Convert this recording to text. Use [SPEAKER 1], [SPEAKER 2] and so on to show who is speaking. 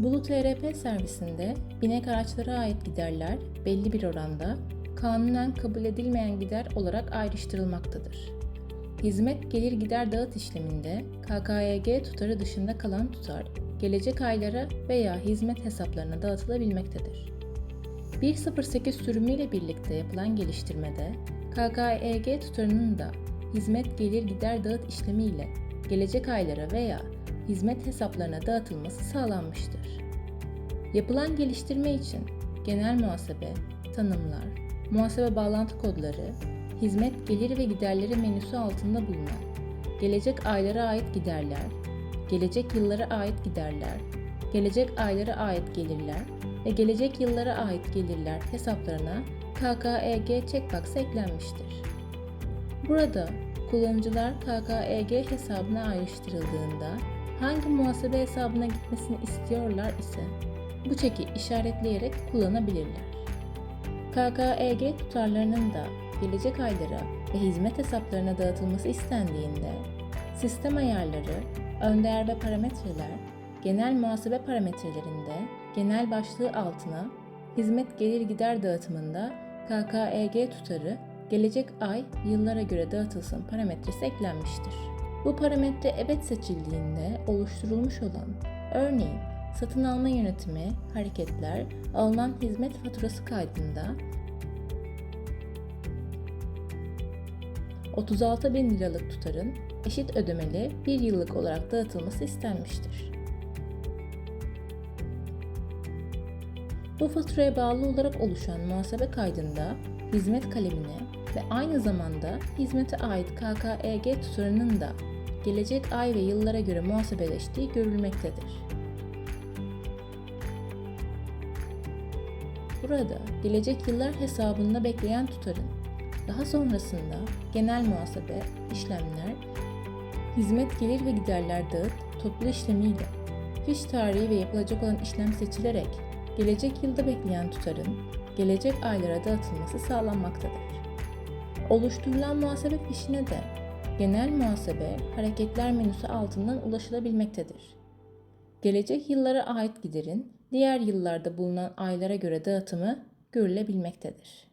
[SPEAKER 1] TRP servisinde binek araçlara ait giderler belli bir oranda kanunen kabul edilmeyen gider olarak ayrıştırılmaktadır. Hizmet gelir gider dağıt işleminde KKYG tutarı dışında kalan tutar gelecek aylara veya hizmet hesaplarına dağıtılabilmektedir. 108 sürümüyle birlikte yapılan geliştirmede KKEG tutarının da hizmet gelir gider dağıt işlemiyle gelecek aylara veya hizmet hesaplarına dağıtılması sağlanmıştır. Yapılan geliştirme için genel muhasebe, tanımlar, muhasebe bağlantı kodları, hizmet gelir ve giderleri menüsü altında bulunan gelecek aylara ait giderler, gelecek yıllara ait giderler, gelecek aylara ait gelirler ve gelecek yıllara ait gelirler hesaplarına KKEG checkbox eklenmiştir. Burada kullanıcılar KKEG hesabına ayrıştırıldığında hangi muhasebe hesabına gitmesini istiyorlar ise bu çeki işaretleyerek kullanabilirler. KKEG tutarlarının da gelecek aylara ve hizmet hesaplarına dağıtılması istendiğinde sistem ayarları, ön değer ve parametreler, genel muhasebe parametrelerinde genel başlığı altına hizmet gelir gider dağıtımında KKEG tutarı gelecek ay yıllara göre dağıtılsın parametresi eklenmiştir. Bu parametre evet seçildiğinde oluşturulmuş olan örneğin satın alma yönetimi, hareketler, alınan hizmet faturası kaydında 36 bin liralık tutarın eşit ödemeli bir yıllık olarak dağıtılması istenmiştir. Bu faturaya bağlı olarak oluşan muhasebe kaydında hizmet kalemine ve aynı zamanda hizmete ait KKEG tutarının da gelecek ay ve yıllara göre muhasebeleştiği görülmektedir. Burada gelecek yıllar hesabında bekleyen tutarın daha sonrasında genel muhasebe, işlemler, hizmet gelir ve giderler dağıt toplu işlemiyle fiş tarihi ve yapılacak olan işlem seçilerek gelecek yılda bekleyen tutarın gelecek aylara dağıtılması sağlanmaktadır. Oluşturulan muhasebe fişine de genel muhasebe hareketler menüsü altından ulaşılabilmektedir. Gelecek yıllara ait giderin diğer yıllarda bulunan aylara göre dağıtımı görülebilmektedir.